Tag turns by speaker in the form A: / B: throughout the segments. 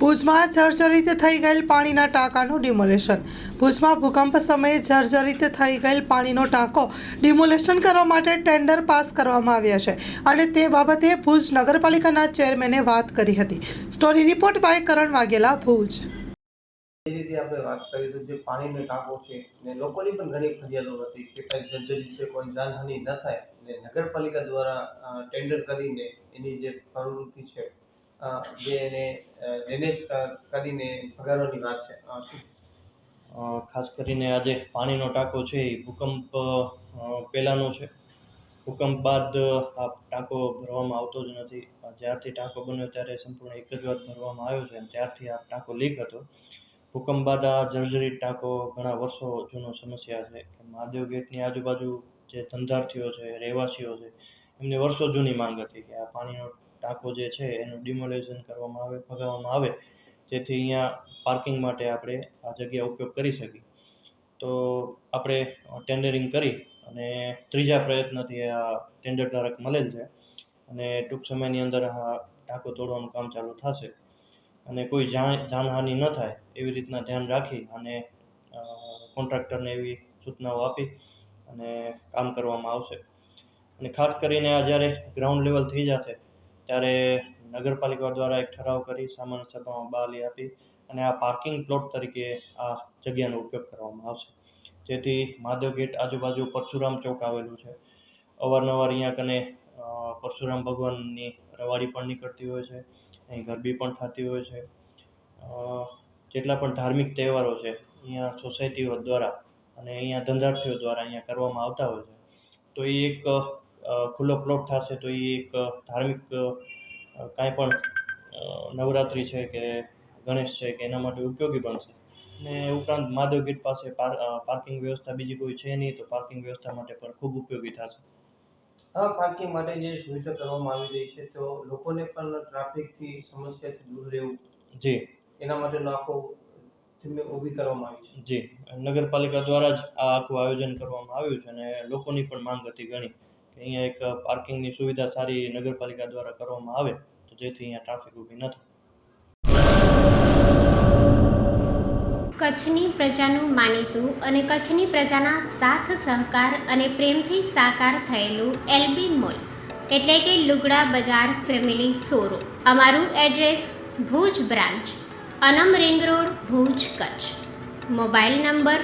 A: ભુજમાં જર્જરિત થઈ ગયેલ પાણીના ટાંકાનું ડિમોલેશન. ભુજમાં ભૂકંપ સમયે જર્જરિત થઈ ગયેલ પાણીનો ટાંકો ડિમોલેશન કરવા માટે ટેન્ડર પાસ કરવામાં આવ્યા છે. અને તે બાબતે ભુજ નગરપાલિકાના ચેરમેને વાત કરી હતી. Story report by Karan Vaghela, Bhuj.
B: એ રીતે આપણે વાત કરી તો જે પાણીનો ટાંકો છે, ને લોકોની પણ ઘણી ફરિયાદો હતી કે કાંઈ જર્જરી છે, કોઈ જાનહાનિ ન થાય. ને નગરપાલિકા દ્વારા ટેન્ડર કરીને એની જે પ્રવૃત્તિ છે જે એને ડેમેજ કરીને ભગાડવાની વાત છે.
C: ખાસ કરીને આજે પાણીનો ટાંકો છે એ ભૂકંપ પહેલાંનો છે. ભૂકંપ બાદ આ ટાંકો ભરવામાં આવતો જ નથી. જ્યારથી ટાંકો બન્યો ત્યારે સંપૂર્ણ એક જ વાર ભરવામાં આવ્યો છે અને ત્યારથી આ ટાંકો લીક હતો. ભૂકંપ બાદ આ જર્જરિત ટાંકો ઘણા વર્ષો જૂનો સમસ્યા છે કે મહાદેવ ગેટની આજુબાજુ જે ધંધાર્થીઓ છે, રહેવાસીઓ છે, એમની વર્ષો જૂની માંગ હતી કે આ પાણીનો ટાંકો જે છે એનું ડિમોલેશન કરવામાં આવે ભગાવવામાં આવે, જેથી અહીંયા પાર્કિંગ માટે આપણે આ જગ્યા ઉપયોગ કરી શકીએ. તો આપણે ટેન્ડરિંગ કરી અને ત્રીજા પ્રયત્નથી આ ટેન્ડર ધારક મળેલ છે અને ટૂંક સમયની અંદર આ ટાંકો તોડવાનું કામ ચાલુ થશે. અને કોઈ જાણ, જાનહાનિ ન થાય એવી રીતના ધ્યાન રાખી અને કોન્ટ્રાક્ટરને એવી સૂચનાઓ આપી અને કામ કરવામાં આવશે. અને ખાસ કરીને આ જ્યારે ગ્રાઉન્ડ લેવલ થઈ જશે ત્યારે નગરપાલિકા દ્વારા એક ઠરાવ કરી, સામાન્ય સભામાં બહાલી આપી અને આ પાર્કિંગ પ્લોટ તરીકે આ જગ્યાનો ઉપયોગ કરવામાં આવશે. જેથી મહાદેવ ગેટ આજુબાજુ પરશુરામ ચોક આવેલું છે. અવારનવાર અહીંયા કને પરશુરામ ભગવાનની રવાડી પણ નીકળતી હોય છે. અહીં ગરબી પણ થતી હોય છે. જેટલા પણ ધાર્મિક તહેવારો છે, અહીંયા સોસાયટીઓ દ્વારા અને અહીંયા ધંધાર્થીઓ દ્વારા અહીંયા કરવામાં આવતા હોય છે. તો એ એક ખુલ્લો પ્લોટ થશે તો એ એક ધાર્મિક કાંઈ પણ નવરાત્રિ છે કે ગણેશ છે કે એના માટે ઉપયોગી બનશે. ને ઉપરાંત મહાદેવ ગેટ પાસે પાર પાર્કિંગ વ્યવસ્થા બીજી કોઈ છે નહીં તો પાર્કિંગ વ્યવસ્થા માટે પણ ખૂબ ઉપયોગી થશે.
B: આ પાર્કિંગ માટે જે સુવિધા કરવામાં આવી રહી છે તો લોકોને પણ ટ્રાફિકથી સમસ્યાથી દૂર રહેવું.
C: જી.
B: એના માટેનો આખો ઊભી કરવામાં આવી છે.
C: જી. નગરપાલિકા દ્વારા જ આ આખું આયોજન કરવામાં આવ્યું છે અને લોકોની પણ માંગ હતી ઘણી. અહીંયા એક પાર્કિંગની સુવિધા સારી નગરપાલિકા દ્વારા કરવામાં આવે, તો જેથી અહીંયા ટ્રાફિક ઊભી ન થાય.
D: કચ્છની પ્રજાનું માનીતું અને કચ્છની પ્રજાના સાથ, સહકાર અને પ્રેમથી સાકાર થયેલું એલબી મોલ, એટલે કે લુગડા બજાર ફેમિલી શોરૂમ. અમારું address Bhuj branch, Anam ring road, Bhuj Kutch. Mobile number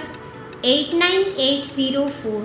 D: eight nine eight zero four